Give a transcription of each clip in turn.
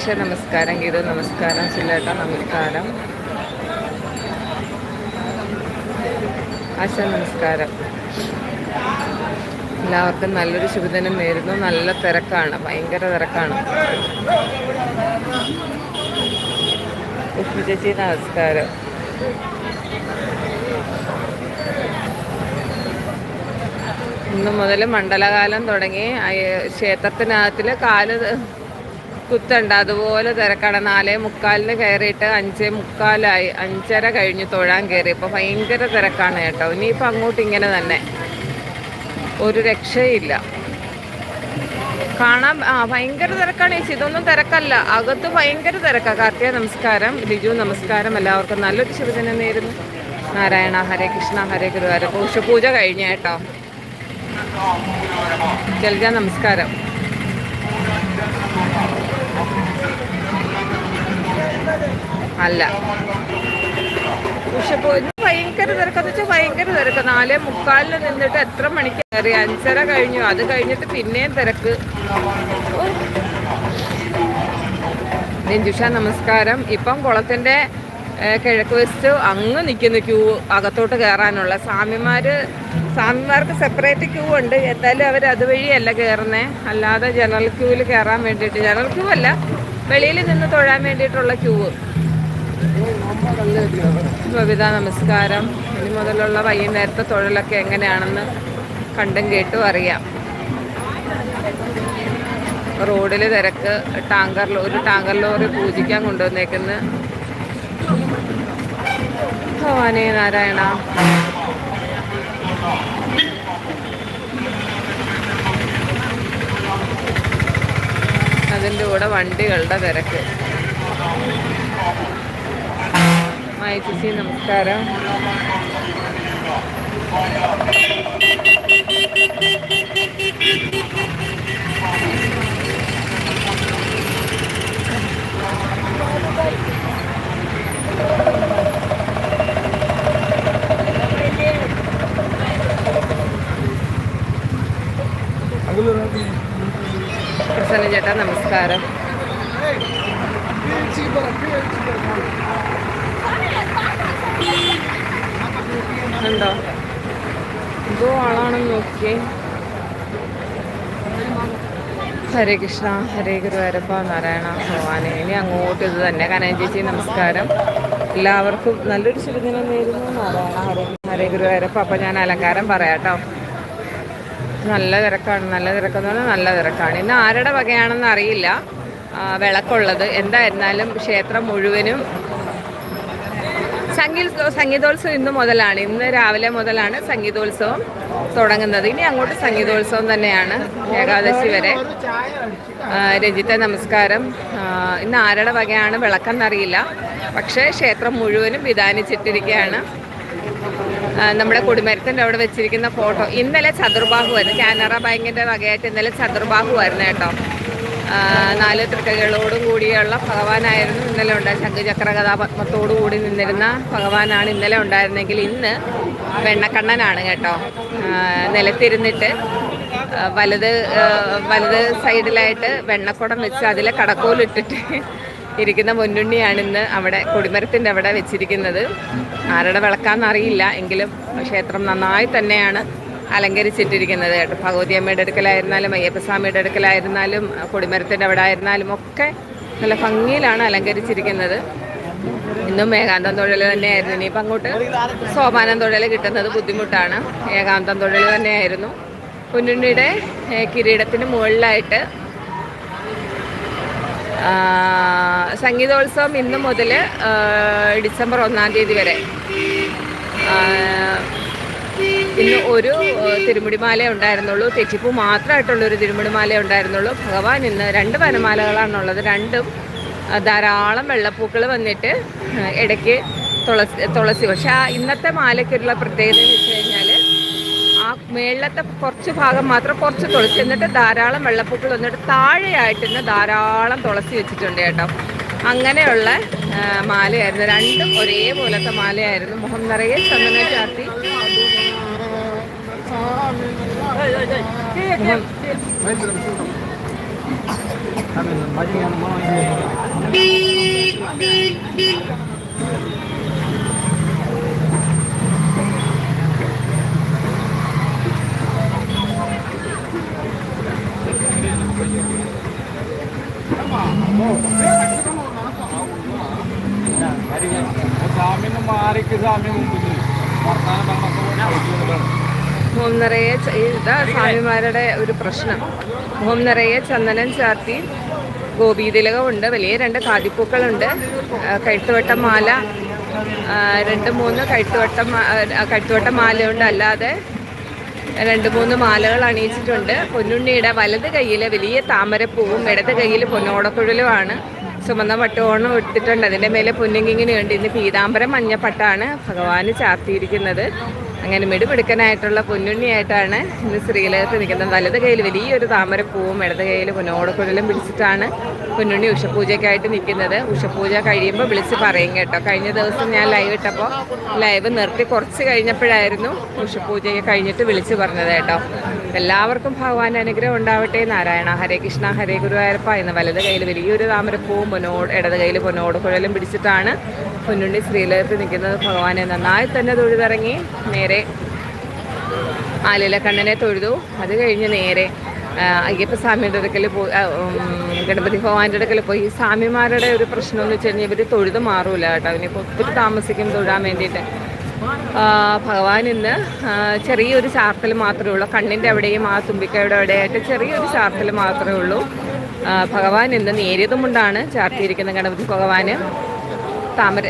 രജേഷ നമസ്കാരം ഗീത. നമസ്കാരം സുല്ലേട്ട നമസ്കാരം. ആശ നമസ്കാരം. എല്ലാവർക്കും നല്ലൊരു ശുഭദിനം നേരുന്നു. നല്ല തിരക്കാണ്. ഭയങ്കര തിരക്കാണ്. ഉപ്പു ചേച്ചി നമസ്കാരം. ഇന്ന് മുതൽ മണ്ഡലകാലം തുടങ്ങി. ക്ഷേത്രത്തിനകത്തിൽ കാൽ കുത്തുണ്ട്. അതുപോലെ തിരക്കാണ്. നാലേ മുക്കാലിന് കയറിയിട്ട് അഞ്ചേ മുക്കാലായി. അഞ്ചര കഴിഞ്ഞ് തൊഴാൻ കയറി. ഇപ്പോൾ ഭയങ്കര തിരക്കാണ് കേട്ടോ. ഇനിയിപ്പോൾ അങ്ങോട്ട് ഇങ്ങനെ തന്നെ. ഒരു രക്ഷയില്ല. കാണാൻ ആ ഭയങ്കര തിരക്കാണ് ചേച്ചി. ഇതൊന്നും തിരക്കല്ല. അകത്ത് ഭയങ്കര തിരക്കാണ് കാർത്തിക നമസ്കാരം. ലിജു നമസ്കാരം. എല്ലാവർക്കും നല്ലൊരു ശിവജനം നേരുന്നു നാരായണ ഹരേ കൃഷ്ണ ഹരേ ഗുരുവാര പൂജ കഴിഞ്ഞ കേട്ടോ. ജൽജ നമസ്കാരം. അല്ല. പക്ഷെ ഭയങ്കര തിരക്കെന്ന് വെച്ചാൽ ഭയങ്കര തിരക്ക്. നാലേ മുക്കാലിൽ നിന്നിട്ട് എത്ര മണിക്ക് കയറി? അഞ്ചര കഴിഞ്ഞു. അത് കഴിഞ്ഞിട്ട് പിന്നെയും തിരക്ക്. രഞ്ജുഷ നമസ്കാരം. ഇപ്പം കുളത്തിന്റെ കിഴക്ക് വെസ്റ്റ് അങ്ങ് നിൽക്കുന്ന ക്യൂ അകത്തോട്ട് കയറാനുള്ള. സ്വാമിമാർ സ്വാമിമാർക്ക് സെപ്പറേറ്റ് ക്യൂ ഉണ്ട്. എന്തായാലും അവർ അതുവഴിയല്ല കയറുന്നത് അല്ലാതെ ജനറൽ ക്യൂവിൽ കയറാൻ വേണ്ടിയിട്ട് ജനറൽ ക്യൂ അല്ല വെളിയിൽ നിന്ന് തൊഴാൻ വേണ്ടിയിട്ടുള്ള ക്യൂ. ബബിത നമസ്കാരം. ഇനി മുതലുള്ള വൈകുന്നേരത്തെ തൊഴിലൊക്കെ എങ്ങനെയാണെന്ന് കണ്ടും കേട്ടും അറിയാം. റോഡിൽ തിരക്ക് ടാങ്കർ ഒരു ടാങ്കർ ലോറി പൂജിക്കാൻ കൊണ്ടുവന്നേക്കുന്ന. ഭവാനേ നാരായണ. അതിന്റെ കൂടെ വണ്ടികളുടെ തിരക്ക്. മായ ചേച്ചി നമസ്കാരം. പ്രസന്ന ചേട്ടാ നമസ്കാരം. ഉണ്ടോ? എന്തോ ആളാണെന്ന് നോക്കിയേ. ഹരേ കൃഷ്ണ ഹരേ ഗുരുവരപ്പ നാരായണ ഭഗവാനെ ഇനി അങ്ങോട്ട് ഇത് തന്നെ കനക ചേച്ചി നമസ്കാരം. എല്ലാവർക്കും നല്ലൊരു ശുഭദിനം നേരുന്നു. നാരായണ ഹരേ ഹരേ ഗുരുവരപ്പ അപ്പം ഞാൻ അലങ്കാരം പറയാട്ടോ നല്ല തിരക്കാണ്. നല്ല തിരക്കെന്ന് പറഞ്ഞാൽ നല്ല തിരക്കാണ്. ഇന്ന് ആരുടെ വകയാണെന്ന് അറിയില്ല. വിളക്കുള്ളത്. എന്തായിരുന്നാലും ക്ഷേത്രം മുഴുവനും സംഗീത സംഗീതോത്സവം ഇന്ന് മുതലാണ്. ഇന്ന് രാവിലെ മുതലാണ് സംഗീതോത്സവം. തുടങ്ങുന്നത്. ഇനി അങ്ങോട്ട് സംഗീതോത്സവം തന്നെയാണ് ഏകാദശി വരെ. രഞ്ജിത്തെ നമസ്കാരം. ഇന്ന് ആരുടെ വകയാണ് വിളക്കെന്നറിയില്ല. പക്ഷേ ക്ഷേത്രം മുഴുവനും വിധാനിച്ചിട്ടിരിക്കുകയാണ്. നമ്മുടെ കുടുംബരത്തിന്റെ അവിടെ വെച്ചിരിക്കുന്ന ഫോട്ടോ. ഇന്നലെ ചതുർബാഹു ചതുർബാഹുവായിരുന്നു. കാനറ ബാങ്കിന്റെ വകയായിട്ട് ഇന്നലെ ചതുർബാഹു ആയിരുന്നു കേട്ടോ. നാല് തൃക്കൈകളോടും കൂടിയുള്ള ഭഗവാനായിരുന്നു. ഇന്നലെ ഉണ്ട് ശംഖുചക്ര കഥാപത്മത്തോടു കൂടി നിന്നിരുന്ന ഭഗവാനാണ് ഇന്നലെ ഉണ്ടായിരുന്നെങ്കിൽ ഇന്ന് വെണ്ണക്കണ്ണനാണ് കേട്ടോ. നിലത്തിരുന്നിട്ട് വലത് വലത് സൈഡിലായിട്ട് വെണ്ണക്കുടം വെച്ച് അതിലെ കടക്കോലിട്ടിട്ട് ഇരിക്കുന്ന മുന്നുണ്ണിയാണ് ഇന്ന് അവിടെ കൊടിമരത്തിന്റെ അവിടെ വെച്ചിരിക്കുന്നത്. ആരുടെ വിളക്കാന്നറിയില്ല എങ്കിലും ക്ഷേത്രം നന്നായി തന്നെയാണ്. അലങ്കരിച്ചിട്ടിരിക്കുന്നത് കേട്ടോ. ഭഗവതി അമ്മയുടെ അടുക്കലായിരുന്നാലും അയ്യപ്പസ്വാമിയുടെ അടുക്കലായിരുന്നാലും കൊടിമരത്തിന്റെ അവിടെ ആയിരുന്നാലും ഒക്കെ നല്ല ഭംഗിയിലാണ് അലങ്കരിച്ചിരിക്കുന്നത്. ഇന്നും ഏകാന്തം തൊഴിൽ തന്നെയായിരുന്നു. ഇനിയിപ്പോൾ അങ്ങോട്ട് സോപാനം തൊഴിൽ കിട്ടുന്നത് ബുദ്ധിമുട്ടാണ്. ഏകാന്തം തൊഴിൽ തന്നെയായിരുന്നു. കുഞ്ഞുണ്ണിയുടെ കിരീടത്തിന് മുകളിലായിട്ട് സംഗീതോത്സവം ഇന്ന് മുതൽ ഡിസംബർ ഒന്നാം തീയതി വരെ. ഇന്ന് ഒരു തിരുമുടിമാല ഉണ്ടായിരുന്നുള്ളൂ. തെച്ചിപ്പൂ മാത്രമായിട്ടുള്ളൊരു തിരുമുടിമാല ഉണ്ടായിരുന്നുള്ളൂ. ഭഗവാൻ ഇന്ന് രണ്ട് വനമാലകളാണുള്ളത്. രണ്ടും ധാരാളം വെള്ളപ്പൂക്കൾ വന്നിട്ട് ഇടയ്ക്ക് തുളസി തുളസി. പക്ഷേ ആ ഇന്നത്തെ മാലയ്ക്കുള്ള പ്രത്യേകത എന്ന് വെച്ച് കഴിഞ്ഞാൽ ആ മേളത്തെ കുറച്ച് ഭാഗം മാത്രം കുറച്ച് തുളസി. എന്നിട്ട് ധാരാളം വെള്ളപ്പൂക്കൾ വന്നിട്ട് താഴെയായിട്ട് ഇന്ന് ധാരാളം തുളസി വെച്ചിട്ടുണ്ട് കേട്ടോ. അങ്ങനെയുള്ള മാലയായിരുന്നു. രണ്ടും ഒരേപോലത്തെ മാലയായിരുന്നു. മുഖം നിറയെ ചന്ദന ചാർത്തി. സ്വാമിന്ന് മാറിക്ക് സ്വാമി മുമ്പിൽ വർത്താനം പറഞ്ഞപ്പോൾ മുഖം നിറയെ ഇതാ സ്വാമിമാരുടെ ഒരു പ്രശ്നം. മുഖം നിറയെ ചന്ദനം ചാർത്തി ഗോപീതിലകമുണ്ട് വലിയ രണ്ട് കാതിപ്പൂക്കളുണ്ട്. കഴുത്തുവട്ട മാല രണ്ട് മൂന്ന് കഴുത്തുവട്ടം കഴുത്തുവട്ട മാലയുണ്ട്. അല്ലാതെ രണ്ട് മൂന്ന് മാലകൾ അണിയിച്ചിട്ടുണ്ട്. പൊന്നുണ്ണിയുടെ വലത് കയ്യിൽ വലിയ താമരപ്പൂവും ഇടത് കയ്യിൽ പൊന്നോടക്കുഴലുമാണ് ചുമന്ന പട്ടുകോണം ഇട്ടിട്ടുണ്ട്. അതിന്റെ മേലെ പൊന്നുങ്ങിങ്ങനെയുണ്ട് ഇന്ന് പീതാംബരം മഞ്ഞപ്പട്ടാണ് ഭഗവാന് ചാർത്തിയിരിക്കുന്നത്. അങ്ങനെ മിടുമിടുക്കനായിട്ടുള്ള പൊന്നുണ്ണിയായിട്ടാണ് ഇന്ന് ശ്രീലകത്ത് നിൽക്കുന്നത്. വലത് കയ്യിൽ വലിയൊരു താമരപ്പൂവും ഇടത് കയ്യിൽ പൊന്നോടക്കുഴലും പിടിച്ചിട്ടാണ് പൊന്നുണ്ണി ഉഷപൂജയ്ക്കായിട്ട് നിൽക്കുന്നത്. ഉഷപൂജ കഴിയുമ്പോൾ വിളിച്ച് പറയും കേട്ടോ. കഴിഞ്ഞ ദിവസം ഞാൻ ലൈവ് ഇട്ടപ്പോൾ ലൈവ് നിർത്തി കുറച്ച് കഴിഞ്ഞപ്പോഴായിരുന്നു ഉഷപൂജയൊക്കെ കഴിഞ്ഞിട്ട് വിളിച്ച് പറഞ്ഞത് കേട്ടോ. എല്ലാവർക്കും ഭഗവാന്റെ അനുഗ്രഹം ഉണ്ടാവട്ടെ. നാരായണ ഹരേ കൃഷ്ണ ഹരേ ഗുരുവായൂരപ്പ എന്ന് വലത് കയ്യിൽ വലിയൊരു താമരപ്പൂവും പൊന്നോ ഇടത് കയ്യിൽ പൊന്നോടക്കുഴലും പിടിച്ചിട്ടാണ് പൊന്നുണ്ണി ശ്രീലകത്ത് നിൽക്കുന്നത്. ഭഗവാനെ നന്നായി തന്നെ തൊഴുതിറങ്ങി. നേരെ ആലിലക്കണ്ണനെ തൊഴുതു. അത് കഴിഞ്ഞ് നേരെ അയ്യപ്പ അയ്യപ്പസ്വാമിയുടെ അടുക്കൽ പോയി ഗണപതി ഭഗവാന്റെ അടുക്കൽ പോയി. ഈ സ്വാമിമാരുടെ ഒരു പ്രശ്നം എന്ന് വെച്ച് കഴിഞ്ഞാൽ ഇവർ തൊഴുത് മാറൂല കേട്ടോ. അവനിപ്പോൾ ഒത്തിരി താമസിക്കും തൊഴാൻ വേണ്ടിയിട്ട്. ഭഗവാൻ ഇന്ന് ചെറിയൊരു ചാർത്തൽ മാത്രമേ ഉള്ളൂ. കണ്ണിന്റെ അവിടെയും ആ തുമ്പിക്കയുടെ അവിടെയായിട്ട് ചെറിയൊരു ചാർത്തൽ മാത്രമേ ഉള്ളൂ. ഭഗവാൻ ഇന്ന് നേരിയതും കൊണ്ടാണ് ചാർത്തിയിരിക്കുന്നത് ഗണപതി ഭഗവാന്. താമര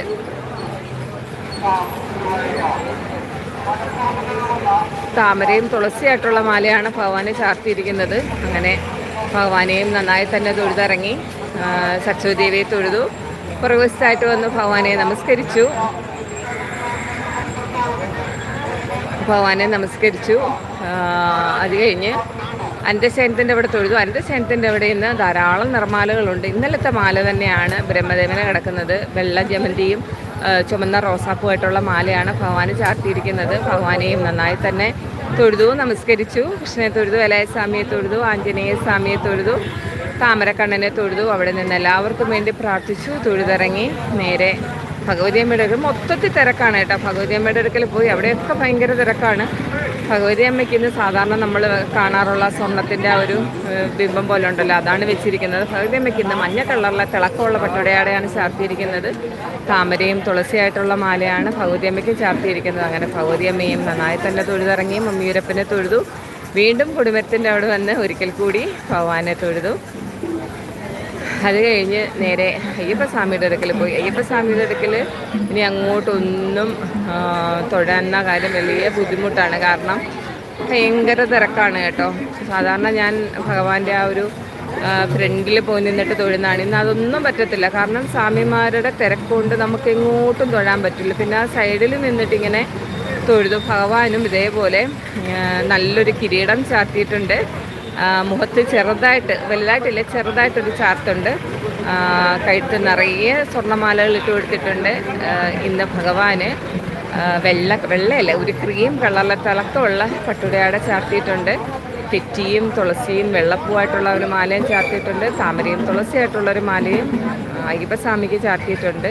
താമരയും തുളസിയായിട്ടുള്ള മാലയാണ് ഭഗവാനെ ചാർത്തിയിരിക്കുന്നത്. അങ്ങനെ ഭഗവാനെയും നന്നായി തന്നെ തൊഴുതിറങ്ങി സരസ്വതിദേവിയെ തൊഴുതു. പുറകുവശത്തായിട്ട് വന്ന് ഭഗവാനെ നമസ്കരിച്ചു. ഭഗവാനെ നമസ്കരിച്ചു. അത് കഴിഞ്ഞ് അന്തശയനത്തിന്റെ അവിടെ തൊഴുതു. അന്തശയനത്തിന്റെ അവിടെ ഇന്ന് ധാരാളം നിർമാലകളുണ്ട് ഇന്നലത്തെ മാല തന്നെയാണ് ബ്രഹ്മദേവനെ കിടക്കുന്നത്. വെള്ള ജമന്തിയും ചുമന്ന റോസാപ്പുമായിട്ടുള്ള മാലയാണ് ഭഗവാന് ചാർത്തിയിരിക്കുന്നത്. ഭഗവാനെയും നന്നായി തന്നെ തൊഴുതു നമസ്കരിച്ചു. കൃഷ്ണനെ തൊഴുതു വലയ സ്വാമിയെ തൊഴുതു ആഞ്ജനേയ സ്വാമിയെ തൊഴുതു താമരക്കണ്ണനെ തൊഴുതു അവിടെ നിന്ന് എല്ലാവർക്കും വേണ്ടി പ്രാർത്ഥിച്ചു തൊഴുതിറങ്ങി. നേരെ ഭഗവതി അമ്മയുടെ മൊത്തത്തിൽ തിരക്കാണ് കേട്ടോ. ഭഗവതി അമ്മയുടെ അടുക്കൽ പോയി അവിടെയൊക്കെ ഭയങ്കര തിരക്കാണ്. ഭഗവതി അമ്മയ്ക്ക് ഇന്ന് സാധാരണ നമ്മൾ കാണാറുള്ള സ്വർണത്തിന്റെ ആ ഒരു ബിംബം പോലെ ഉണ്ടല്ലോ. അതാണ് വെച്ചിരിക്കുന്നത്. ഭഗവതി അമ്മയ്ക്ക് ഇന്ന് മഞ്ഞ കളറിലെ തിളക്കമുള്ള പട്ടുടയാടെയാണ് ചാർത്തിയിരിക്കുന്നത്. താമരയും തുളസിയായിട്ടുള്ള മാലയാണ് ഭഗവതി അമ്മയ്ക്ക് ചാർത്തിയിരിക്കുന്നത്. അങ്ങനെ ഭഗവതി അമ്മയും നന്നായി തന്നെ തൊഴുതിറങ്ങി മമ്മിയൂരപ്പനെ തൊഴുതു. വീണ്ടും കുടുംബത്തിന്റെ അവിടെ വന്ന് ഒരിക്കൽ കൂടി ഭഗവാനെ തൊഴുതു. അത് കഴിഞ്ഞ് നേരെ അയ്യപ്പസ്വാമിയുടെ അടുക്കൽ പോയി. അയ്യപ്പസ്വാമിയുടെ അടുക്കൽ ഇനി അങ്ങോട്ടൊന്നും തൊഴാന്ന കാര്യം വലിയ ബുദ്ധിമുട്ടാണ്. കാരണം ഭയങ്കര തിരക്കാണ് കേട്ടോ. സാധാരണ ഞാൻ ഭഗവാന്റെ ആ ഒരു ഫ്രണ്ടിൽ പോയി നിന്നിട്ട് തൊഴുന്നതാണ്. ഇന്ന് അതൊന്നും പറ്റത്തില്ല. കാരണം സ്വാമിമാരുടെ തിരക്കുകൊണ്ട് നമുക്ക് എങ്ങോട്ടും തൊഴാൻ പറ്റില്ല. പിന്നെ ആ സൈഡിൽ നിന്നിട്ട് ഇങ്ങനെ തൊഴുതു. ഭഗവാനും ഇതേപോലെ നല്ലൊരു കിരീടം ചാർത്തിയിട്ടുണ്ട് മുഖത്ത് ചെറുതായിട്ട് വലുതായിട്ടില്ല ചെറുതായിട്ടൊരു ചാർത്തുണ്ട്. കഴുത്ത് നിറയെ സ്വർണമാലകൾ ഇട്ട് കൊടുത്തിട്ടുണ്ട് ഇന്ന് ഭഗവാന്. വെള്ള വെള്ളയല്ല ഒരു ക്രീം കളറിലെ തിളക്കമുള്ള പട്ടുടയാട ചാർത്തിയിട്ടുണ്ട്. തെറ്റിയും തുളസിയും വെള്ളപ്പൂവായിട്ടുള്ള ഒരു മാലയും ചാർത്തിയിട്ടുണ്ട്. താമരയും തുളസിയായിട്ടുള്ള ഒരു മാലയും അയ്യപ്പസ്വാമിക്ക് ചാർത്തിയിട്ടുണ്ട്.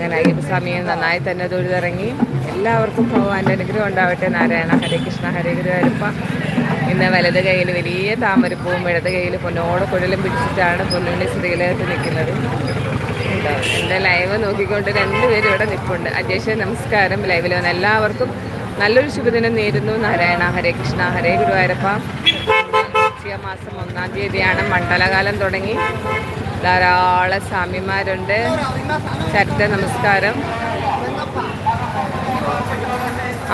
ഞാൻ അയ്യപ്പസ്വാമിയെ നന്നായി തന്നെ തൊഴുതിറങ്ങി. എല്ലാവർക്കും ഭഗവാന്റെ അനുഗ്രഹം ഉണ്ടാവട്ടെ. നാരായണ ഹരേ കൃഷ്ണ ഹരേ ഗുരുവായൂരപ്പ. ഇന്ന് വലത് കയ്യിൽ വലിയ താമരപ്പൂവും ഇടത് കയ്യിൽ പൊന്നോട് കുഴലും പിടിച്ചിട്ടാണ് പൊന്നുണ്ണി സ്ത്രീകളായിട്ട് നിൽക്കുന്നത്? എന്റെ ലൈവ് നോക്കിക്കൊണ്ട് രണ്ടുപേരും ഇവിടെ നിൽപ്പുണ്ട്. അജേഷ് നമസ്കാരം. ലൈവിൽ വന്ന എല്ലാവർക്കും നല്ലൊരു ശുഭദിനം നേരുന്നു. നാരായണ ഹരേ കൃഷ്ണ ഹരേ ഗുരുവായൂരപ്പ. മാസം ഒന്നാം തീയതിയാണ് മണ്ഡലകാലം തുടങ്ങി. ധാരാളം സ്വാമിമാരുണ്ട്. ചരിത്ര നമസ്കാരം.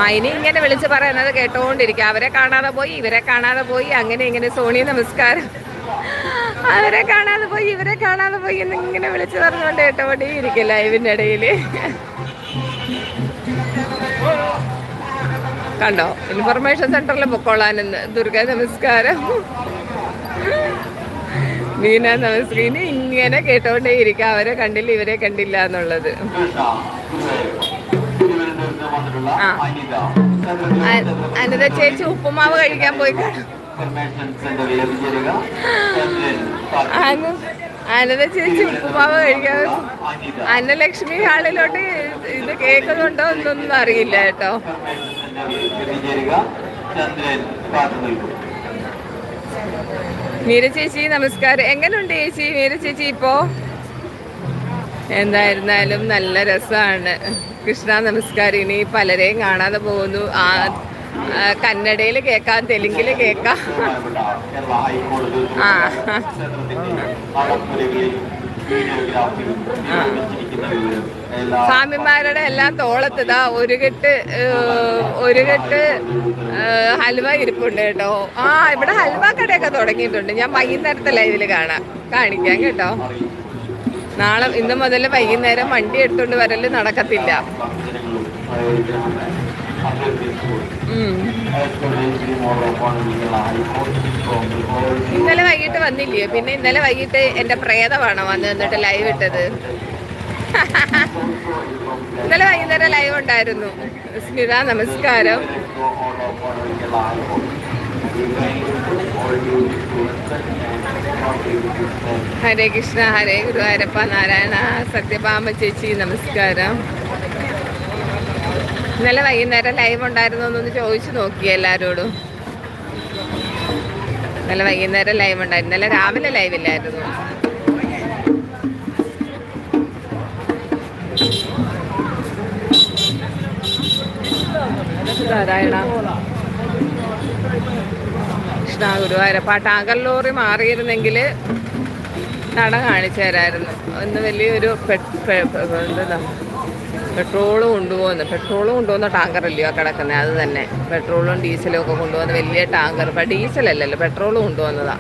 ആ ഇനി ഇങ്ങനെ വിളിച്ച് പറയുന്നത് കേട്ടോണ്ടിരിക്കുക അവരെ കാണാതെ പോയി ഇവരെ കാണാതെ പോയി അങ്ങനെ ഇങ്ങനെ സോണി നമസ്കാരം. അവരെ കാണാതെ പോയി ഇവരെ കാണാതെ പോയി എന്ന് ഇങ്ങനെ വിളിച്ച് പറഞ്ഞുകൊണ്ട് കേട്ടോണ്ടേ ഇരിക്കും ലൈവിന്റെ ഇടയിൽ കണ്ടോ ഇൻഫർമേഷൻ സെന്ററിൽ പൊക്കോളാനെന്ന് ദുർഗ നമസ്കാരം. മീന നമസ്കാരം ഇങ്ങനെ കേട്ടോണ്ടേ ഇരിക്കുക അവരെ കണ്ടില്ല ഇവരെ കണ്ടില്ല എന്നുള്ളത്. ആ. അനിത ചേച്ചി ഉപ്പുമാവ് കഴിക്കാൻ പോയി ആനന്ദ ചേച്ചി ഉപ്പുമാവ് കഴിക്കാൻ അനിത. അന്നലക്ഷ്മി ഹാളിലോട്ട് ഇത് കേൾക്കുന്നുണ്ടോ എന്നൊന്നും അറിയില്ല കേട്ടോ. മീര ചേച്ചി നമസ്കാരം. എങ്ങനെയുണ്ട് ചേച്ചി? മീര ചേച്ചി ഇപ്പോ? എന്തായിരുന്നാലും നല്ല രസമാണ് കൃഷ്ണ നമസ്കാരം. ഇനി പലരെയും കാണാതെ പോകുന്നു. ആ കന്നഡയിൽ കേൾക്കാം തെലുങ്കിൽ കേൾക്കാം. ആ. സ്വാമിമാരുടെ എല്ലാം തോളത്തിതാ ഒരു കെട്ട് ഒരു കെട്ട് ഹൽവ ഇരിപ്പുണ്ട് കേട്ടോ. ആ ഇവിടെ ഹൽവ കടയൊക്കെ തുടങ്ങിയിട്ടുണ്ട്. ഞാൻ വൈകുന്നേരത്തെ ലൈവിൽ കാണാം. കാണിക്കാം കേട്ടോ. നാളെ ഇന്ന് മുതൽ വൈകുന്നേരം വണ്ടി എടുത്തുകൊണ്ട് വരൽ നടക്കത്തില്ല. ഇന്നലെ വൈകിട്ട് വന്നില്ലയോ പിന്നെ ഇന്നലെ വൈകിട്ട് എന്റെ പ്രേതമാണോ വന്ന് നിന്നിട്ട് ലൈവ് ഇട്ടത്. ഇന്നലെ വൈകുന്നേരം ലൈവ് ഉണ്ടായിരുന്നു. സ്മിത നമസ്കാരം. ഹരേ കൃഷ്ണ ഹരേ ഗുരുവായൂരപ്പ നാരായണ സത്യഭാമ ചേച്ചി നമസ്കാരം. ഇന്നലെ വൈകുന്നേരം ലൈവ് ഉണ്ടായിരുന്നോ എന്നൊന്ന് ചോദിച്ചു നോക്കി എല്ലാവരോടും ഇന്നലെ വൈകുന്നേരം ലൈവ് ഉണ്ടായിരുന്നു. ഇന്നലെ രാവിലെ ലൈവ് ഇല്ലായിരുന്നു. നാരായണ. കൃഷ്ണ ഗുരുവായൂരപ്പ ആ ടാങ്കർ ലോറി മാറിയിരുന്നെങ്കിൽ നട കാണിച്ചു തരായിരുന്നു. ഇന്ന് വലിയൊരു എന്താ പെട്രോൾ കൊണ്ടുപോകുന്നു. പെട്രോൾ കൊണ്ടുപോകുന്ന ടാങ്കർ അല്ലയോ കിടക്കുന്നത് അത് തന്നെ. പെട്രോളും ഡീസലും ഒക്കെ കൊണ്ടുപോകുന്ന വലിയ ടാങ്കർ. ഇപ്പം ഡീസലല്ലല്ലോ പെട്രോൾ കൊണ്ടുപോകുന്നതാ.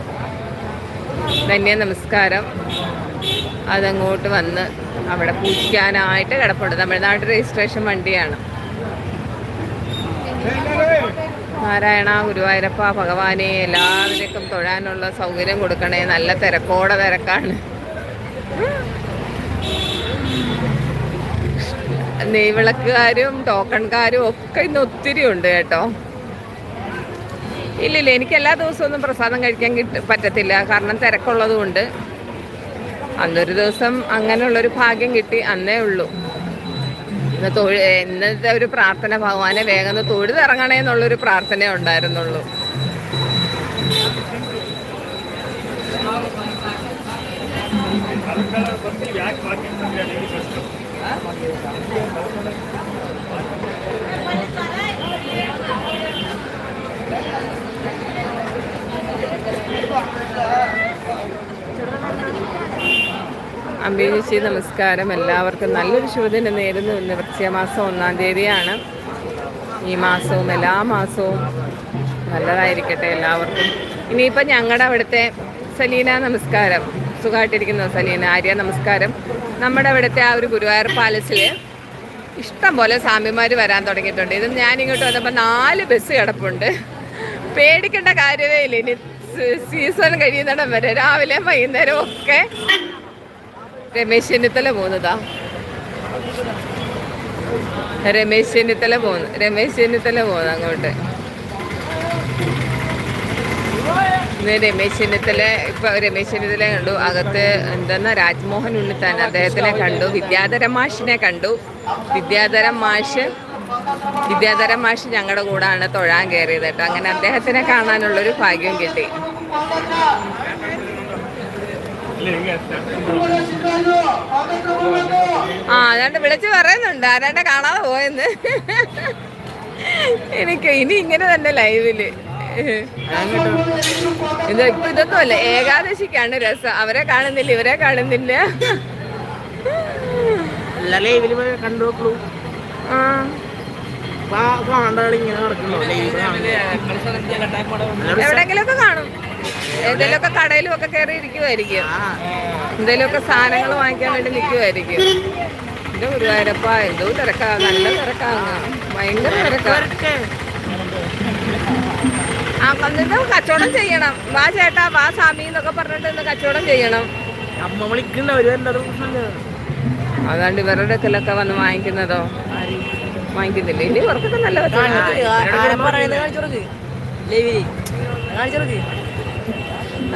ധന്യ നമസ്കാരം. അതങ്ങോട്ട് വന്ന് അവിടെ പൂജിക്കാനായിട്ട് കിടപ്പുണ്ട്. തമിഴ്നാട് രജിസ്ട്രേഷൻ വണ്ടിയാണ്. നാരായണ ഗുരുവായൂരപ്പ ഭഗവാനെ എല്ലാവരേക്കും തൊഴാനുള്ള സൗകര്യം കൊടുക്കണേ. നല്ല തിരക്കോടെ തിരക്കാണ്. നെയ്വിളക്കുകാരും ടോക്കൺകാരും ഒക്കെ ഇന്ന് ഒത്തിരി ഉണ്ട് കേട്ടോ. ഇല്ലില്ല എനിക്ക് എല്ലാ ദിവസവും ഒന്നും പ്രസാദം കഴിക്കാൻ കിട്ട പറ്റത്തില്ല. കാരണം തിരക്കുള്ളതുകൊണ്ട്. അന്നൊരു ദിവസം അങ്ങനെയുള്ളൊരു ഭാഗ്യം കിട്ടി അന്നേ ഉള്ളൂ. ഇന്ന് തൊഴു ഇന്നത്തെ ഒരു പ്രാർത്ഥന ഭഗവാനെ വേഗം തൊഴുതിറങ്ങണേ എന്നുള്ളൊരു പ്രാർത്ഥന ഉണ്ടായിരുന്നുള്ളൂ. അംബിജി നമസ്കാരം. എല്ലാവർക്കും നല്ലൊരു ശുഭദിനം നേരുന്നു ഇന്ന് വൃശ്ചികമാസം ഒന്നാം തീയതിയാണ്. ഈ മാസവും എല്ലാ മാസവും നല്ലതായിരിക്കട്ടെ എല്ലാവർക്കും. ഇനിയിപ്പം ഞങ്ങളുടെ അവിടുത്തെ സലീന നമസ്കാരം. സുഖമായിട്ടിരിക്കുന്നു സലീന? ആര്യ നമസ്കാരം. നമ്മുടെ അവിടുത്തെ ആ ഒരു ഗുരുവായൂർ പാലസിൽ ഇഷ്ടം പോലെ സ്വാമിമാർ വരാൻ തുടങ്ങിയിട്ടുണ്ട്. ഇത് ഞാൻ ഇങ്ങോട്ട് വന്നപ്പോൾ നാല് ബസ് കിടപ്പുണ്ട്. പേടിക്കേണ്ട കാര്യമേ ഇല്ല. ഇനി സീസൺ കഴിയുന്നിടം വരെ രാവിലെ വൈകുന്നേരം ഒക്കെ രമേശ് ചെന്നിത്തല പോകുന്നതാ. രമേശ് ചെന്നിത്തല പോകുന്നു രമേശ് ചെന്നിത്തല പോകുന്നു അങ്ങോട്ട്. രമേശ് ചെന്നിത്തല ഇപ്പൊ രമേശ് ചെന്നിത്തല കണ്ടു. അകത്ത് എന്തെന്നാ രാജ്മോഹൻ ഉണ്ണിത്താൻ അദ്ദേഹത്തിനെ കണ്ടു. വിദ്യാധര മാഷിനെ കണ്ടു. വിദ്യാധര മാഷ് വിദ്യാധര മാഷ് ഞങ്ങളുടെ കൂടാണ് തൊഴാൻ കയറിയത് കേട്ടോ. അങ്ങനെ അദ്ദേഹത്തിനെ കാണാനുള്ളൊരു ഭാഗ്യം കിട്ടി. ആ അതാണ്ട് വിളിച്ചു പറയുന്നുണ്ട്. ആരാണ്ട് കാണാതെ പോയെന്ന്. എനിക്ക് ഇനി ഇങ്ങനെ തന്നെ ലൈവിൽ. ഇത് ഇപ്പൊ ഇതൊന്നും അല്ല ഏകാദശിക്കാണ് രസം. അവരെ കാണുന്നില്ല ഇവരെ കാണുന്നില്ല. കണ്ടു ആ. എവിടെങ്കിലുമൊക്കെ കാണും. ഏതെങ്കിലുമൊക്കെ കടയിലും ഒക്കെ കയറി ഇരിക്കുമായിരിക്കും എന്തെങ്കിലുമൊക്കെ സാധനങ്ങൾ വാങ്ങിക്കാൻ വേണ്ടി നിൽക്കുമായിരിക്കും എന്റെ ഗുരുവായൂരപ്പ എന്തോ തിരക്കാ നല്ല തിരക്കാണ്. ഭയങ്കര തിരക്കാ. ആ എന്നിട്ട് കച്ചവടം ചെയ്യണം. വാ ചേട്ടാ വാ സ്വാമി എന്നൊക്കെ പറഞ്ഞിട്ട് ഇന്ന് കച്ചവടം ചെയ്യണം. അതാണ്ട് ഇവരുടെ അടുക്കലൊക്കെ വന്ന് വാങ്ങിക്കുന്നതോ? വാങ്ങിക്കുന്നില്ല. ഇനി ഇവർക്കൊക്കെ നല്ല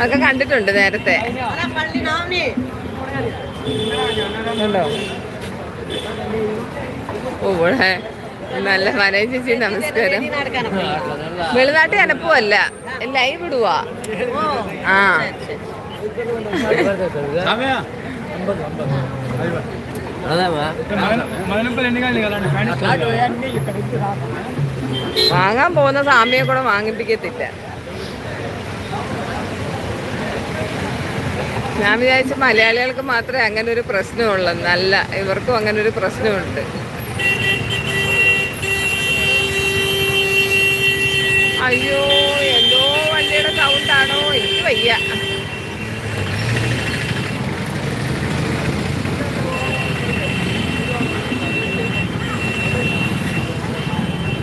അതൊക്കെ കണ്ടിട്ടുണ്ട് നേരത്തെ. ഉണ്ടോ? ഓ ഇവിടെ നല്ല മനോജ് ചേച്ചി നമസ്കാരം. വെളിനാട്ടി അനപ്പല്ല ലൈവ് ഇടുവാ. ആ. വാങ്ങാൻ പോകുന്ന സാമിയെ കൂടെ വാങ്ങിപ്പിക്കത്തില്ല. ഞാൻ വിചാരിച്ച മലയാളികൾക്ക് മാത്രമേ അങ്ങനെ ഒരു പ്രശ്നമുള്ളൂ. നല്ല ഇവർക്കും അങ്ങനെ ഒരു പ്രശ്നമുണ്ട്. അയ്യോ എന്തോ വണ്ടിയുടെ സൗണ്ടാണോ എനിക്ക് വയ്യ.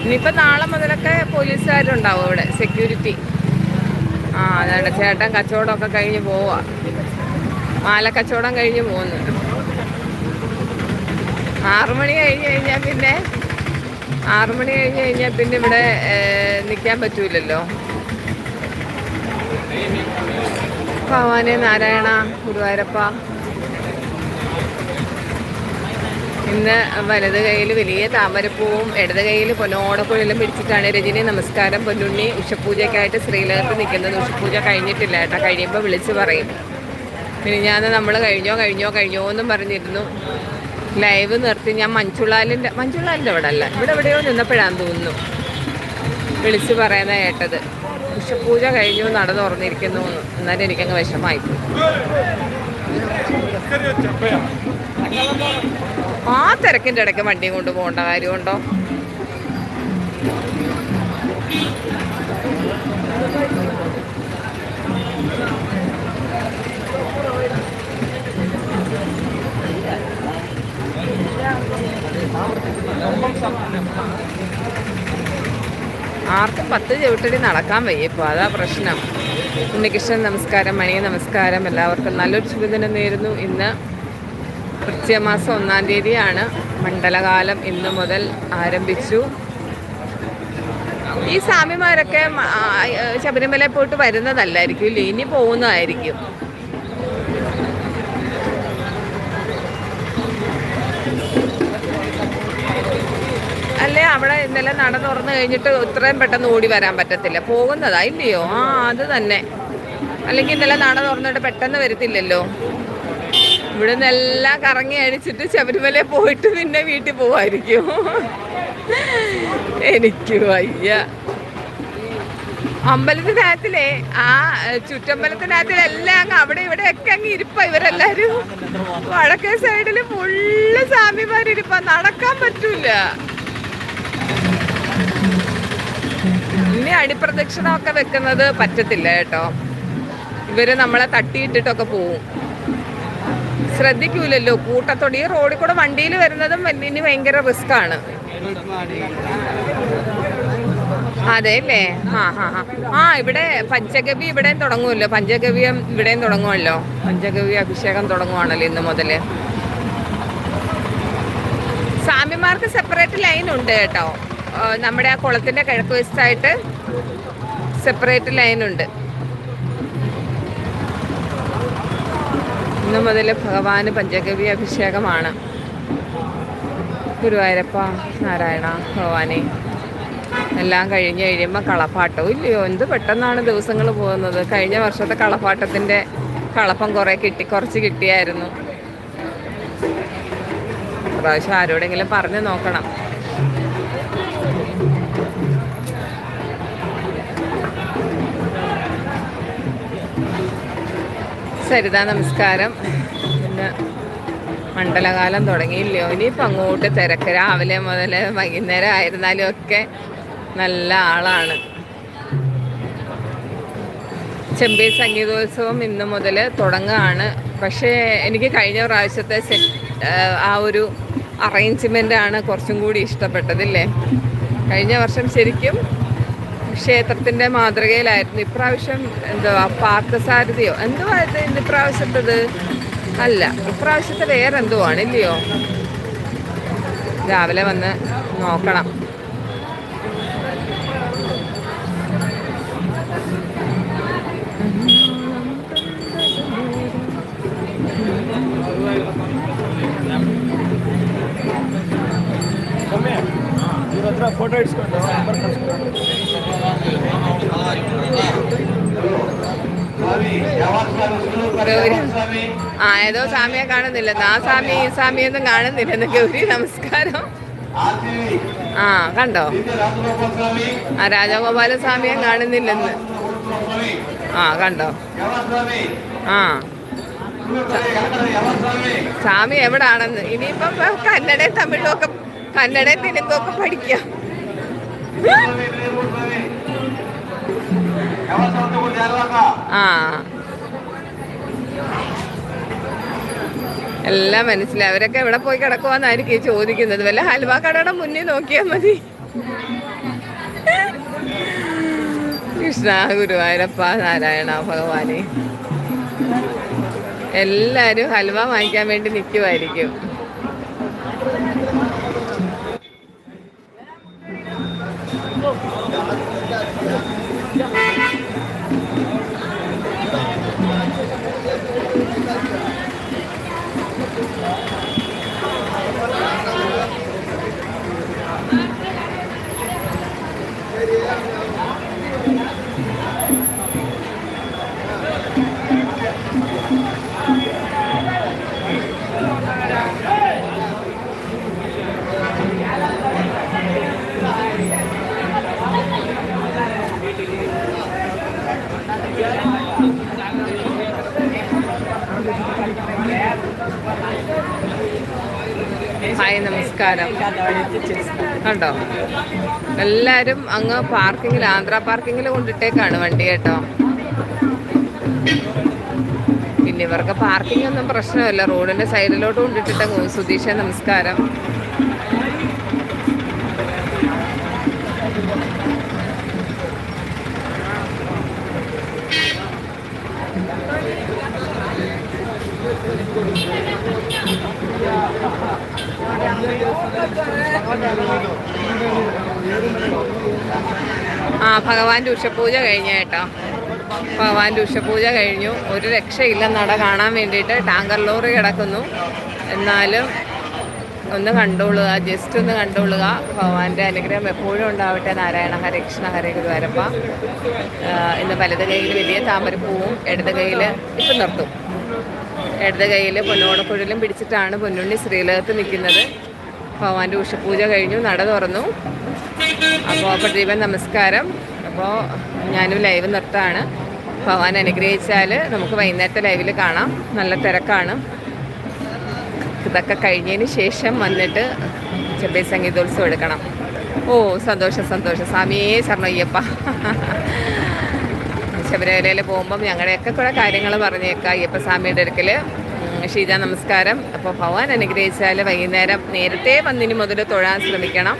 ഇനിയിപ്പോ നാളെ മുതലൊക്കെ പോലീസുകാരുണ്ടാവും ഇവിടെ സെക്യൂരിറ്റി ആ അതാണ്. ചേട്ടൻ കച്ചവടമൊക്കെ കഴിഞ്ഞ് പോവാ. മാല കച്ചവടം കഴിഞ്ഞ് പോകുന്നു. ആറുമണി കഴിഞ്ഞ് കഴിഞ്ഞാൽ പിന്നെ ആറുമണി കഴിഞ്ഞ് കഴിഞ്ഞാൽ പിന്നെ ഇവിടെ നിൽക്കാൻ പറ്റൂലല്ലോ. ഭവാനെ നാരായണ ഗുരുവായൂരപ്പ. ഇന്ന് വലത് കൈയിൽ വലിയ താമരപ്പൂവും ഇടത് കൈയിൽ പൊന്നോടക്കുഴലും പിടിച്ചിട്ടാണ് രജനി നമസ്കാരം പൊന്നുണ്ണി ഉഷപൂജയ്ക്കായിട്ട് ശ്രീലകത്ത് നിൽക്കുന്നത്. ഉഷപൂജ കഴിഞ്ഞിട്ടില്ല കേട്ടോ കഴിയുമ്പോൾ വിളിച്ച് പറയും. മിനിഞ്ഞാന്ന് നമ്മൾ കഴിഞ്ഞോ കഴിഞ്ഞോ കഴിഞ്ഞോ എന്നും പറഞ്ഞിരുന്നു. ലൈവ് നിർത്തി. ഞാൻ മഞ്ചുളാലിന്റെ മഞ്ചുളാലിന്റെ അവിടെ അല്ല. ഇവിടെ എവിടെയോ നിന്നപ്പോഴാന്ന് തോന്നുന്നു. വിളിച്ച് പറയുന്ന കേട്ടത്. ഉഷപൂജ കഴിഞ്ഞു നട തുറന്നിരിക്കുന്നു. എന്ന്. എന്നാലും എനിക്കങ്ങ് വിഷമായി. ആ തിരക്കിന്റെ ഇടയ്ക്ക് വണ്ടിയും കൊണ്ട് പോകേണ്ട കാര്യമുണ്ടോ? പത്ത് ചവിട്ടടി നടക്കാൻ വയ്യ ഇപ്പോൾ അതാ പ്രശ്നം. ഉണ്ണികൃഷ്ണൻ നമസ്കാരം. മണി നമസ്കാരം. എല്ലാവർക്കും നല്ലൊരു ശുഭദിനം നേരുന്നു. ഇന്ന് കൃത്യമാസം ഒന്നാം തീയതിയാണ്. മണ്ഡലകാലം ഇന്ന് മുതൽ ആരംഭിച്ചു. ഈ സ്വാമിമാരൊക്കെ ശബരിമല പോയിട്ട് വരുന്നതല്ലായിരിക്കും. ഇനി പോകുന്നതായിരിക്കും. അല്ലേ അവിടെ ഇന്നലെ നട തുറന്നു കഴിഞ്ഞിട്ട് ഇത്രയും പെട്ടെന്ന് ഓടി വരാൻ പറ്റത്തില്ല. പോകുന്നതാ ഇല്ലയോ? ആ അത് തന്നെ. അല്ലെങ്കിൽ ഇന്നലെ നട തുറന്നിട്ട് പെട്ടെന്ന് വരത്തില്ലല്ലോ. ഇവിടെ നിന്നെല്ലാം കറങ്ങി അടിച്ചിട്ട് ശബരിമല പോയിട്ട് പിന്നെ വീട്ടിൽ പോവായിരിക്കും. എനിക്ക് വയ്യ. അമ്പലത്തിനകത്തിലെ ആ ചുറ്റമ്പലത്തിനകത്തിലെല്ലാം അങ്ങ് അവിടെ ഇവിടെ ഒക്കെ അങ്ങ് ഇരിപ്പ ഇവരെല്ലാരും വടക്കേ സൈഡിൽ ഫുള്ള് സ്വാമിമാരിരിപ്പ. നടക്കാൻ പറ്റൂല. ഇനി അടിപ്രദക്ഷിണമൊക്കെ വെക്കുന്നത് പറ്റത്തില്ല കേട്ടോ. ഇവർ നമ്മളെ തട്ടിയിട്ടിട്ടൊക്കെ പോവും. ശ്രദ്ധിക്കൂലല്ലോ കൂട്ടത്തോടെ. ഈ റോഡിൽ കൂടെ വണ്ടിയിൽ വരുന്നതും വലിയ- ഭയങ്കര റിസ്ക് ആണ്. അതെ അല്ലേ? ആ ഹാ ഹാ ആ ഇവിടെ പഞ്ചഗവി ഇവിടെയും തുടങ്ങുമല്ലോ. പഞ്ചഗവ്യം ഇവിടെയും തുടങ്ങുമല്ലോ. പഞ്ചഗവി അഭിഷേകം തുടങ്ങുവാണല്ലോ ഇന്ന് മുതൽ. സ്വാമിമാർക്ക് സെപ്പറേറ്റ് ലൈൻ ഉണ്ട് കേട്ടോ. നമ്മുടെ ആ കുളത്തിന്റെ കിഴക്ക് വശത്തായിട്ട് സെപ്പറേറ്റ് ലൈനുണ്ട്. ഇന്ന് മുതൽ ഭഗവാന് പഞ്ചഗവി അഭിഷേകമാണ്. ഗുരുവായൂരപ്പ നാരായണ ഭഗവാനെ. എല്ലാം കഴിഞ്ഞ് കഴിയുമ്പോൾ കളപ്പാട്ടവും ഇല്ലയോ? എന്ത് പെട്ടെന്നാണ് ദിവസങ്ങൾ പോകുന്നത്? കഴിഞ്ഞ വർഷത്തെ കളപ്പാട്ടത്തിന്റെ കളപ്പം കുറേ കിട്ടി കുറച്ച് കിട്ടിയായിരുന്നു. പ്രാവശ്യം ആരോടെങ്കിലും പറഞ്ഞു നോക്കണം. സരിത നമസ്കാരം. ഇന്ന് മണ്ഡലകാലം തുടങ്ങിയില്ലയോ? ഇനിയിപ്പോൾ അങ്ങോട്ട് തിരക്ക്. രാവിലെ മുതൽ വൈകുന്നേരം ആയിരുന്നാലും ഒക്കെ നല്ല ആളാണ്. ചെമ്പൈ സംഗീതോത്സവം ഇന്ന് മുതൽ തുടങ്ങുകയാണ് പക്ഷേ എനിക്ക് കഴിഞ്ഞ പ്രാവശ്യത്തെ ആ ഒരു അറേഞ്ച്മെന്റ് ആണ് കുറച്ചും കൂടി ഇഷ്ടപ്പെട്ടതില്ലേ കഴിഞ്ഞ വർഷം ശരിക്കും ക്ഷേത്രത്തിന്റെ മാതൃകയിലായിരുന്നു. ഇപ്രാവശ്യം എന്തോ പാർത്ഥസാരഥിയോ എന്തുവാ ഇന്ന് ഇപ്രാവശ്യത്തത്? അല്ല ഇപ്രാവശ്യത്തെ വേറെ എന്തോ ആണില്ലയോ രാവിലെ വന്ന് നോക്കണം. ഫോട്ടോ ಇಟ್ಸ್ಕೊಂಡು ഗൗരി ആ ഏതോ സ്വാമിയെ കാണുന്നില്ല. ആ സ്വാമി ഈ സ്വാമിയൊന്നും കാണുന്നില്ലെന്ന് ഗൗരി നമസ്കാരം. ആ കണ്ടോ? ആ രാജഗോപാല സ്വാമിയെ കാണുന്നില്ലെന്ന്. ആ കണ്ടോ? ആ. സ്വാമി എവിടാണെന്ന്? ഇനിയിപ്പം കന്നഡയും തമിഴും ഒക്കെ കന്നഡയും തെലുങ്കും പഠിക്കാം. ആ. എല്ലാം മനസ്സിലായി. അവരൊക്കെ എവിടെ പോയി കിടക്കുവാന്നായിരിക്കും ചോദിക്കുന്നത്. വല്ല ഹൽവ കടയുടെ മുന്നിൽ നോക്കിയാൽ മതി. കൃഷ്ണ ഗുരുവായൂരപ്പ നാരായണ ഭഗവാനെ. എല്ലാരും ഹൽവ വാങ്ങിക്കാൻ വേണ്ടി നിൽക്കുമായിരിക്കും ഹായ് നമസ്കാരം. കണ്ടോ? എല്ലാവരും അങ്ങ് പാർക്കിങ്ങിൽ ആന്ധ്ര പാർക്കിങ്ങിൽ കൊണ്ടിട്ടേക്കാണ് വണ്ടി കേട്ടോ. പിന്നെ ഇവർക്ക് പാർക്കിംഗ് ഒന്നും പ്രശ്നമല്ല. റോഡിന്റെ സൈഡിലോട്ട് കൊണ്ടിട്ടിട്ട് സുധീഷ നമസ്കാരം. ആ ഭഗവാന്റെ ഉഷപൂജ കഴിഞ്ഞ കേട്ടോ. ഭഗവാന്റെ ഉഷപൂജ കഴിഞ്ഞു. ഒരു രക്ഷയില്ല നട കാണാൻ വേണ്ടിയിട്ട് ടാങ്കർ ലോറി കിടക്കുന്നു. എന്നാലും ഒന്ന് കണ്ടോളുക ജസ്റ്റ് ഒന്ന് കണ്ടോളുക ഭഗവാന്റെ അനുഗ്രഹം എപ്പോഴും ഉണ്ടാവട്ടെ. നാരായണ ഹരേ കൃഷ്ണ ഹരേ ഗുരുവാരപ്പ ഇന്ന് വലത് കയ്യിൽ വലിയ താമരപ്പൂവും ഇടത് കയ്യിൽ ഇപ്പം നിർത്തും. ഇടത് കയ്യിൽ പൊന്നോണക്കുഴലും പിടിച്ചിട്ടാണ് പൊന്നുണ്ണി ശ്രീലകത്ത് നിൽക്കുന്നത്. ഭഗവാന്റെ ഉഷപൂജ കഴിഞ്ഞു നട തുറന്നു. അപ്പോൾ പ്രദീപൻ നമസ്കാരം. അപ്പോൾ ഞാനും ലൈവ് നിർത്താണ്. ഭഗവാൻ അനുഗ്രഹിച്ചാൽ നമുക്ക് വൈകുന്നേരത്തെ ലൈവിൽ കാണാം. നല്ല തിരക്കാണ്. ഇതൊക്കെ കഴിഞ്ഞതിന് ശേഷം വന്നിട്ട് ചെമ്പൈ സംഗീതോത്സവം എടുക്കണം. ഓ സന്തോഷം സന്തോഷം. സ്വാമിയേ ശരണയ്യപ്പ. ശബരിമലയിൽ പോകുമ്പം ഞങ്ങളുടെയൊക്കെ കൂടെ കാര്യങ്ങൾ പറഞ്ഞേക്കാം. അയ്യപ്പ സ്വാമിയുടെ അടുക്കൽ ഷീജ നമസ്കാരം. അപ്പോൾ ഭഗവാൻ അനുഗ്രഹിച്ചാൽ വൈകുന്നേരം നേരത്തെ വന്നിന് മുതൽ തൊഴാൻ ശ്രമിക്കണം.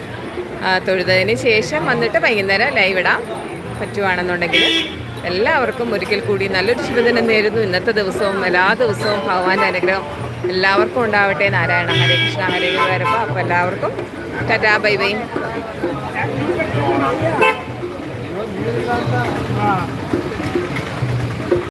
തൊഴുതതിന് ശേഷം വന്നിട്ട് വൈകുന്നേരം ലൈവ് ഇടാം. പറ്റുവാണെന്നുണ്ടെങ്കിൽ എല്ലാവർക്കും ഒരിക്കൽ കൂടി നല്ലൊരു ശുഭദിനം നേരുന്നു. ഇന്നത്തെ ദിവസവും എല്ലാ ദിവസവും ഭഗവാന്റെ അനുഗ്രഹം എല്ലാവർക്കും ഉണ്ടാവട്ടെ. നാരായണ ഹരേ കൃഷ്ണ ഹരേ ഗുരുവായൂരപ്പ അപ്പോൾ എല്ലാവർക്കും tata bye bye. Thank you.